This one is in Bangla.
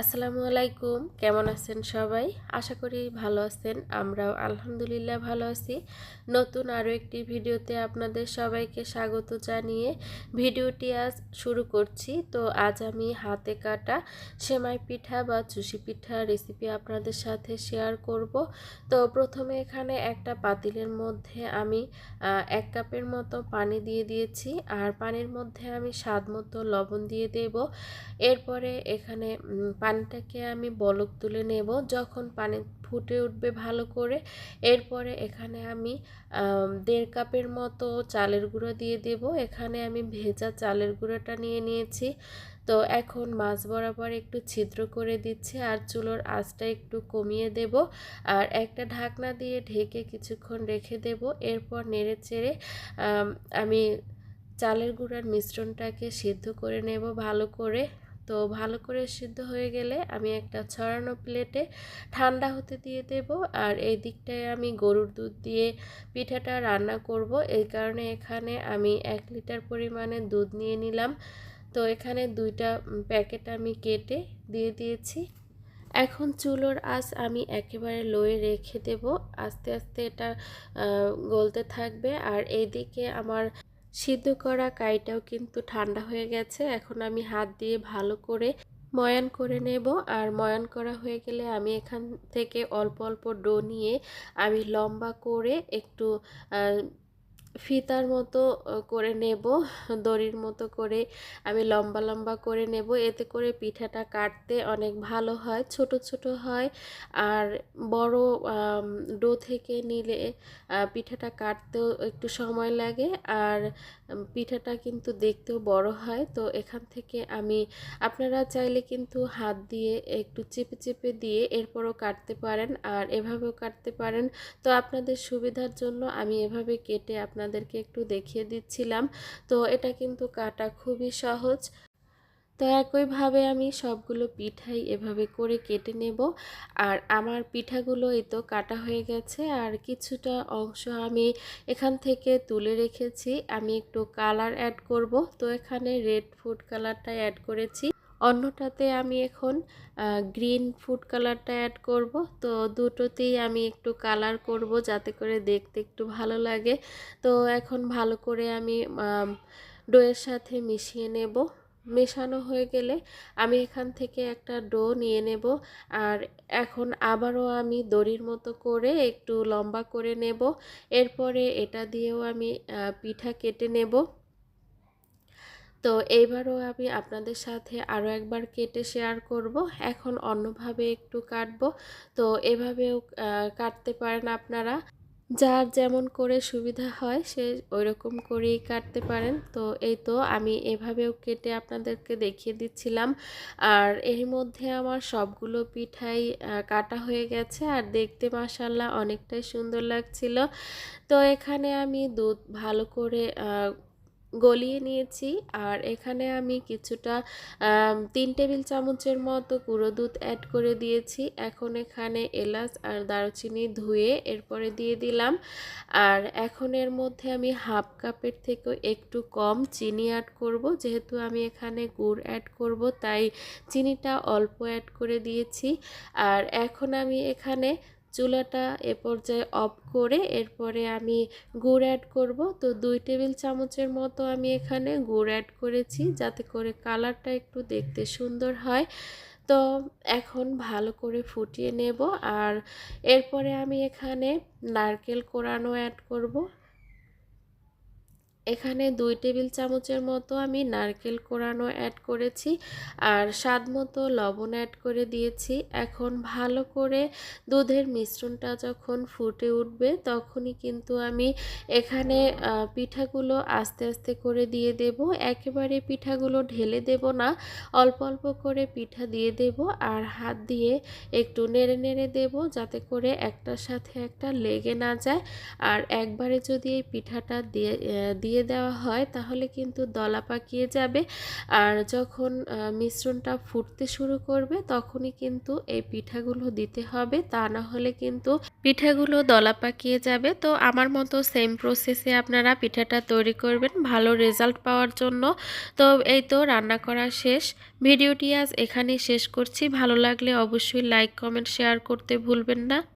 আসসালামু আলাইকুম। কেমন আছেন সবাই? আশা করি ভালো আছেন, আমরাও আলহামদুলিল্লাহ ভালো আছি। নতুন আরও একটি ভিডিওতে আপনাদের সবাইকে স্বাগত জানিয়ে ভিডিওটি আজ শুরু করছি। তো আজ আমি হাতে কাটা সেমাই পিঠা বা চুষি পিঠা রেসিপি আপনাদের সাথে শেয়ার করব। তো প্রথমে এখানে একটা পাতিলের মধ্যে আমি এক কাপের মতো পানি দিয়ে দিয়েছি। আর পানির মধ্যে আমি স্বাদ মতো লবণ দিয়ে দেব। এরপরে এখানে পানিটাকে আমি বলক তুলে নেব। যখন পানি ফুটে উঠবে ভালো করে, এরপরে এখানে আমি দেড় কাপের মতো চালের গুঁড়ো দিয়ে দেব। এখানে আমি ভেজা চালের গুঁড়োটা নিয়ে নিয়েছি। তো এখন মাছ বরাবর একটু ছিদ্র করে দিচ্ছি আর চুলোর আঁচটা একটু কমিয়ে দেব। আর একটা ঢাকনা দিয়ে ঢেকে কিছুক্ষণ রেখে দেব। এরপর নেড়ে চেড়ে আমি চালের গুঁড়ার মিশ্রণটাকে সিদ্ধ করে নেব ভালো করে। তো ভালো করে সিদ্ধ হয়ে গেলে আমি একটা ছড়ানো প্লেটে ঠান্ডা হতে দিয়ে দেব। আর এই দিকটায় আমি গরুর দুধ দিয়ে পিঠাটা রান্না করব। এই কারণে এখানে আমি এক লিটার পরিমাণে দুধ নিয়ে নিলাম। তো এখানে দুইটা প্যাকেট আমি কেটে দিয়ে দিয়েছি। এখন চুলোর আঁচ আমি একেবারে লোয়ে রেখে দেব। আস্তে আস্তে এটা গলতে থাকবে। আর এইদিকে আমার সিদ্ধ করা কাইটাও কিন্তু ঠান্ডা হয়ে গেছে। এখন আমি হাত দিয়ে ভালো করে ময়ান করে নেব। আর ময়ান করা হয়ে গেলে আমি এখান থেকে অল্প অল্প ডো নিয়ে আমি লম্বা করে একটু ফিতার মতো করে নেব, দড়ির মতো করে আমি লম্বা লম্বা করে নেব। এতে করে পিঠাটা কাটতে অনেক ভালো হয়, ছোট ছোট হয়। আর বড় ডো থেকে নিলে পিঠাটা কাটতেও একটু সময় লাগে। আর পিঠাটা কিন্তু দেখতেও বড় হয়। তো এখান থেকে আমি, আপনারা চাইলে কিন্তু হাত দিয়ে একটু চেপে চেপে দিয়ে এরপরও কাটতে পারেন। আর এভাবেও কাটতে পারেন। তো আপনাদের সুবিধার জন্য আমি এভাবে কেটে আপনাদেরকে একটু দেখিয়ে দিচ্ছিলাম। তো এটা কিন্তু কাটা খুবই সহজ। তো একইভাবে আমি সবগুলো পিঠাই এভাবে করে কেটে নেব। আর আমার পিঠাগুলো এই তো কাটা হয়ে গেছে। আর কিছুটা অংশ আমি এখান থেকে তুলে রেখেছি। আমি একটু কালার অ্যাড করব। তো এখানে রেড ফুড কালারটা অ্যাড করেছি। অন্যটাতে আমি এখন গ্রিন ফুড কালারটা অ্যাড করব। তো দুটোতেই আমি একটু কালার করব যাতে করে দেখতে একটু ভালো লাগে। তো এখন ভালো করে আমি ডোয়ের সাথে মিশিয়ে নেব। মেশানো হয়ে গেলে আমি এখান থেকে একটা ডো নিয়ে নেব। আর এখন আবারও আমি দড়ির মতো করে একটু লম্বা করে নেব। এরপরে এটা দিয়েও আমি পিঠা কেটে নেব। তো এইবারও আমি আপনাদের সাথে আরও একবার কেটে শেয়ার করব। এখন অন্যভাবে একটু কাটবো। তো এভাবেও কাটতে পারেন আপনারা। যার যেমন করে সুবিধা হয়, সে ওই রকম করেই কাটতে পারেন। তো এই তো আমি এভাবেও কেটে আপনাদেরকে দেখিয়ে দিচ্ছিলাম। আর এর মধ্যে আমার সবগুলো পিঠাই কাটা হয়ে গেছে। আর দেখতে মাসাল্লাহ অনেকটাই সুন্দর লাগছিল। তো এখানে আমি দুধ ভালো করে গলিয়ে নিয়েছি। আর এখানে আমি কিছুটা তিন টেবিল চামচের মতো গুঁড়ো দুধ অ্যাড করে দিয়েছি। এখন এখানে এলাচ আর দারুচিনি ধুয়ে এরপরে দিয়ে দিলাম। আর এখন এর মধ্যে আমি হাফ কাপের থেকেও একটু কম চিনি অ্যাড করব। যেহেতু আমি এখানে গুড় অ্যাড করব, তাই চিনিটা অল্প অ্যাড করে দিয়েছি। আর এখন আমি এখানে চুলাটা এ পর্যায়ে অফ করে এরপরে আমি গুড় অ্যাড করব। তো দুই টেবিল চামচের মতো আমি এখানে গুড় অ্যাড করেছি যাতে করে কালারটা একটু দেখতে সুন্দর হয়। তো এখন ভালো করে ফুটিয়ে নেব আর এরপরে আমি এখানে নারকেল কোরানো অ্যাড করব। এখানে দুই টেবিল চামচের মতো আমি নারকেল কোরানো অ্যাড করেছি আর স্বাদ মতো লবণ অ্যাড করে দিয়েছি। এখন ভালো করে দুধের মিশ্রণটা যখন ফুটে উঠবে তখনই কিন্তু আমি এখানে পিঠাগুলো আস্তে আস্তে করে দিয়ে দেব। একেবারে পিঠাগুলো ঢেলে দেব না, অল্প অল্প করে পিঠা দিয়ে দেব আর হাত দিয়ে একটু নেড়ে নেড়ে দেব যাতে করে একটার সাথে একটা লেগে না যায়। আর একবারে যদি এই পিঠাটা দিয়ে দিয়ে দেওয়া হয়, তাহলে কিন্তু দলা পাকিয়ে যাবে। আর যখন মিশ্রণটা ফুটতে শুরু করবে, তখনই কিন্তু এই পিঠাগুলো দিতে হবে। তা না হলে কিন্তু পিঠাগুলো দলা পাকিয়ে যাবে। তো আমার মতো সেম প্রসেসে আপনারা পিঠাটা তৈরি করবেন, ভালো রেজাল্ট পাওয়ার জন্য। তো এই তো রান্না করা শেষ। ভিডিওটি আজ এখানেই শেষ করছি। ভালো লাগলে অবশ্যই লাইক কমেন্ট শেয়ার করতে ভুলবেন না।